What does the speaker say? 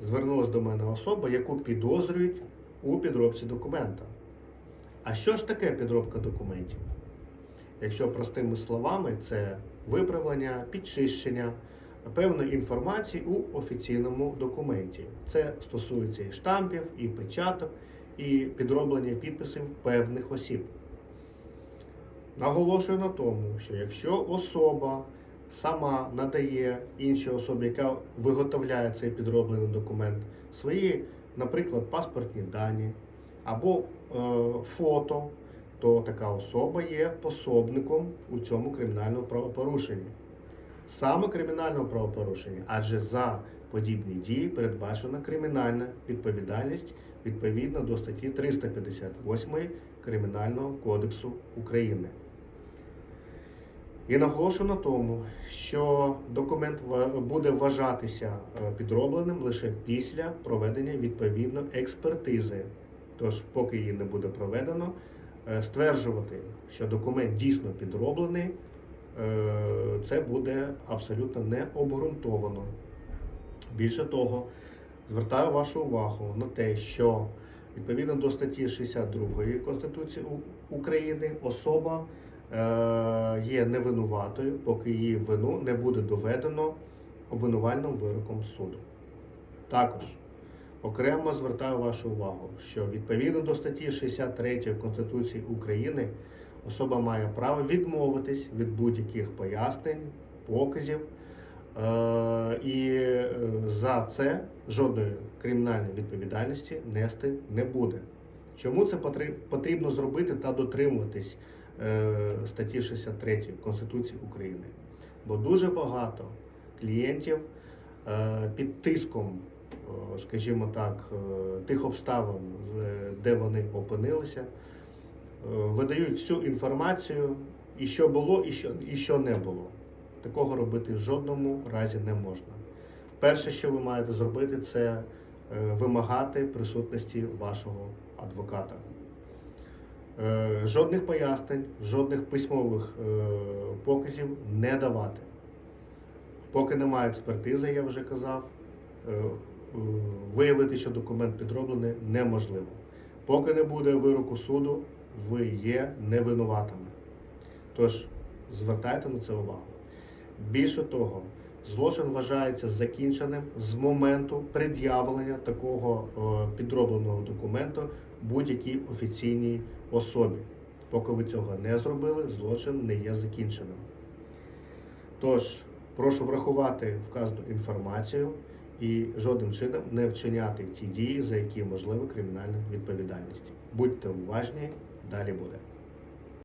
звернулася до мене особа, яку підозрюють у підробці документа. А що ж таке підробка документів? Якщо простими словами, це виправлення, підчищення певної інформації у офіційному документі. Це стосується і штампів, і печаток, і підроблення підписів певних осіб. Наголошую на тому, що якщо особа сама надає іншій особі, яка виготовляє цей підроблений документ, свої, наприклад, паспортні дані або е, фото, то така особа є пособником у цьому кримінальному правопорушенні. Саме кримінального правопорушення, адже за подібні дії передбачена кримінальна відповідальність відповідно до статті 358 Кримінального кодексу України. І наголошую на тому, що документ буде вважатися е, підробленим лише після проведення відповідної експертизи. Тож, поки її не буде проведено, е, стверджувати, що документ дійсно підроблений, е, це буде абсолютно не обґрунтовано. Більше того, звертаю вашу увагу на те, що відповідно до статті 62 Конституції України особа є невинуватою, поки її вину не буде доведено обвинувальним вироком суду. Також окремо звертаю вашу увагу, що відповідно до статті 63 Конституції України особа має право відмовитись від будь-яких пояснень, показів. Е, І е, за це жодної кримінальної відповідальності нести не буде. Чому це потрібно зробити та дотримуватись е, статті 63 Конституції України? Бо дуже багато клієнтів е, під тиском, е, скажімо так, е, тих обставин, е, де вони опинилися, е, видають всю інформацію, і що було, і що, і що не було. Такого робити в жодному разі не можна. Перше, що ви маєте зробити, це е, вимагати присутності вашого адвоката. Е, Жодних пояснень, жодних письмових е, показів не давати. Поки немає експертизи, я вже казав, е, виявити, що документ підроблений, неможливо. Поки не буде вироку суду, ви є невинуватими. Тож звертайте на це увагу. Більше того, злочин вважається закінченим з моменту пред'явлення такого підробленого документу будь-якій офіційній особі. Поки ви цього не зробили, злочин не є закінченим. Тож, прошу врахувати вказану інформацію і жодним чином не вчиняти ті дії, за які можлива кримінальна відповідальність. Будьте уважні, далі буде.